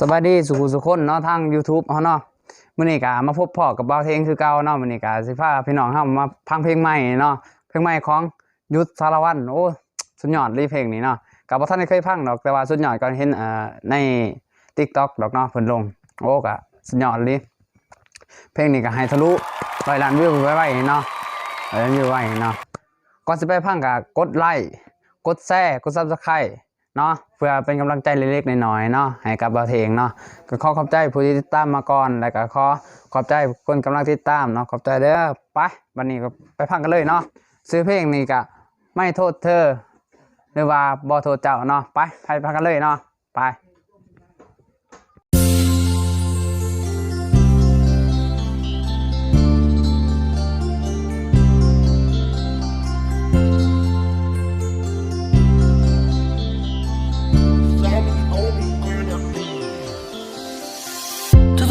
สวัสดีสุขุสุคนเนาะทาง YouTube เฮาเนาะมื้อนี้ก็มาพบพ่อกับบ่าวเทงคือเก่าเนาะมื้อนี้ก็สิพาพี่น้องเฮามาฟังเพลงใหม่เนาะเพลงใหม่ของยุทธสารวัตรโอ้สุดยอดเลยเพลงนี้เนาะก็บ่ทันได้เคยฟังดอกแต่ว่าสุดยอดก็เห็นเอ่อใน TikTok ดอกเนาะเพิ่นลง โอ้ก็สุดยอดเลยเพลงนี้ก็ให้ทะลุร้อยล้านวิวไว้ๆเนาะร้อยล้านวิวไว้เนาะก่อนสิไปฟังก็กดไลค์กดแชร์กด Subscribe เนาะเพื่อเป็นกำลังใจเล็กๆน้อยๆเนาะให้กับเราเองเนาะก็ขอขอบใจผู้ที่ติดตามมาก่อนแล้วก็ขอขอบใจคนกำลังติดตามเนาะขอบใจเด้อไปวันนี้ก็ไปพังกันเลยเนาะซื้อเพลงนี้ก็ไม่โทษเธอ หรือว่าบอโทษเจ้าเนาะไปไปพังกันเลยเนาะไป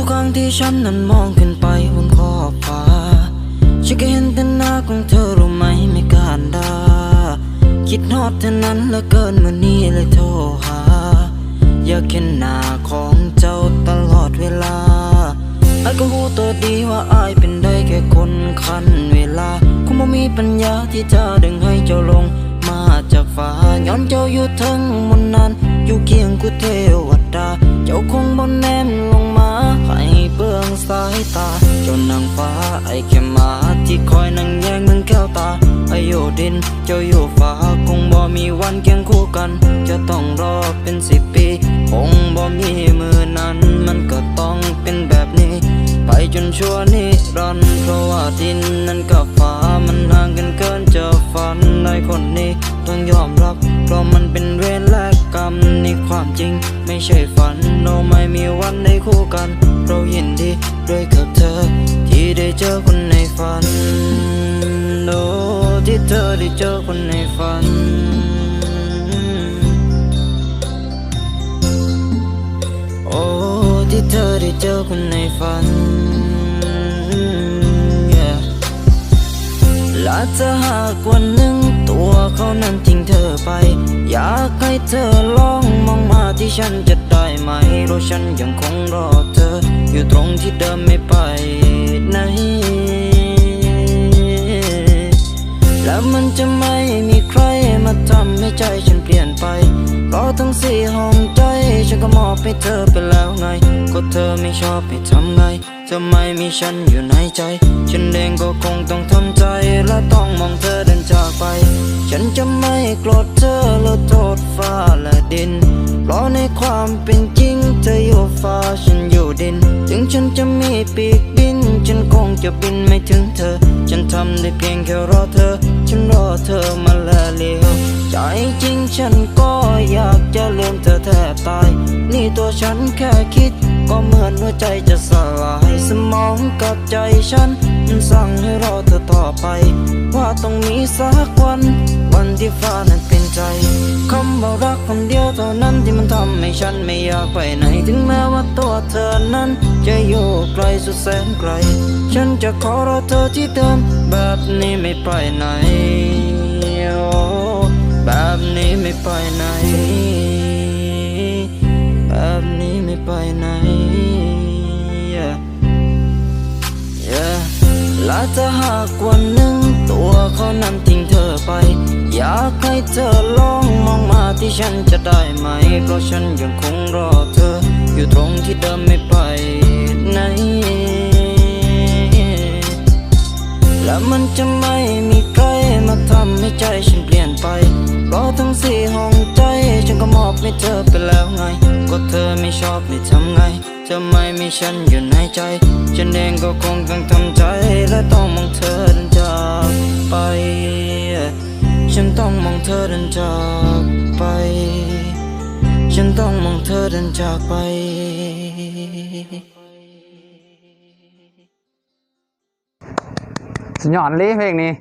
ครั้งที่ฉันนั้นมองขึ้นไปบนขอบฟ้าฉันก็เห็นแต่หน้าของเธอรู้ไหมไม่การดาคิดฮอดเท่านั้นเหลือเกินมื่อนี้เลยโทรหา อยากเห็นหน้าของเจ้าตลอดเวลาไอ้ก็รู้ตัวดีว่าอายเป็นได้แค่คนคันเวลาคงบ่มีปัญญาที่จะดึงให้เจ้าลงมาจากฟ้าย้อนเจ้าอยู่ทั้งมนนั้นอยู่เคียงกูเทวดา เจ้าคงบ่แนมลง ให้เบื้องสายตาจ้านางฟ้าไอ้แค่มาที่คอยนั่งแย่งนึ่งแก้วตาไออยู่ดิน เจ้าอยู่ฟ้าคงบ่มีวันเคียงคู่กัน จะต้องรอเป็นสิบปี คงบ่มีมือนั้นมันก็ต้องเป็นแบบนี้ ไปจนชั่วนิรันดร์เพราะว่าดินนั้นกับฟ้ามันห่างกันเกินจะฝันในคนนี้ ต้องยอมรับ เพราะมันเป็นเวรและกรรมนี่ความจริงไม่ใช่ กัน เรายินดีด้วยกับเธอ ที่ได้เจอคนในฝันโอ้ที่เธอได้เจอคนในฝันโอ้ที่เธอได้เจอคนในฝันและจะหากวันหนึ่งตัวเขานั้นทิ้งเธอไป อยากให้เธอล ที่ฉันจะได้ไหมเพราะฉันยังคงรอเธอ อยู่ตรงที่เดิมไม่ไปไหน แล้วมันจะไม่มีใครมาทำให้ใจฉันเปลี่ยนไป เพราะทั้งสี่ห้องใจ ฉันก็มอบให้เธอไปแล้วไง ก็เธอไม่ชอบให้ทำไงเธอไม่มีฉันอยู่ในใจ ฉันเองก็คงต้องทำใจ และต้องมองเธอเดินจากไป ฉันจะไม่โกรธเธอหรือโทษฟ้าและดิน เพราะในความเป็นจริงเธออยู่ฟ้าฉันอยู่ดิน ถึงฉันจะมีปีกบิน ฉันคงจะบินไม่ถึงเธอ ฉันทำได้เพียงแค่รอเธอ ฉันรอเธอมาละเลียวใจจริงฉันก็อยากจะลืมเธอแทบตาย นี่ตัวฉันแค่คิด ก็เหมือนหัวใจจะสลาย สมองกับใจฉันมัน สั่งให้รอเธอต่อไป ว่าต้องมีสักวัน วันที่ฟ้านั้นเป็นใจคำว่ารักคนเดียวเท่านั้นที่มันทำให้ฉันไม่อยากไปไหน ถึงแม้ว่าตัวเธอนั้นจะอยู่ไกลสุดแสนไกล ฉันจะขอรอเธอที่เดิมแบบนี้ไม่ไปไหนโอ้แบบนี้ไม่ไปไหน แบบนี้ไม่ไปไหน ถ้าหากวันหนึ่งตัวเขานั้นทิ้งเธอไป อยากให้เธอลองมองมาที่ฉันจะได้ไหม เพราะฉันยังคงรอเธอ อยู่ตรงที่เดิมไม่ไปไหน และมันจะไม่มีใครมาทำให้ใจฉันเปลี่ยนไป เพราะทั้งสี่ห้องใจ ฉันก็มอบให้เธอไปแล้วไง ก็เธอไม่ชอบไม่ทำไง เธอไม่มีฉันอยู่ในใจ ฉันเองก็คงต้องทำใจ และต้องมองเธอเดินจากไป ฉันต้องมองเธอเดินจากไป ฉันต้องมองเธอเดินจากไปสุดยอดเลยเพลงนี้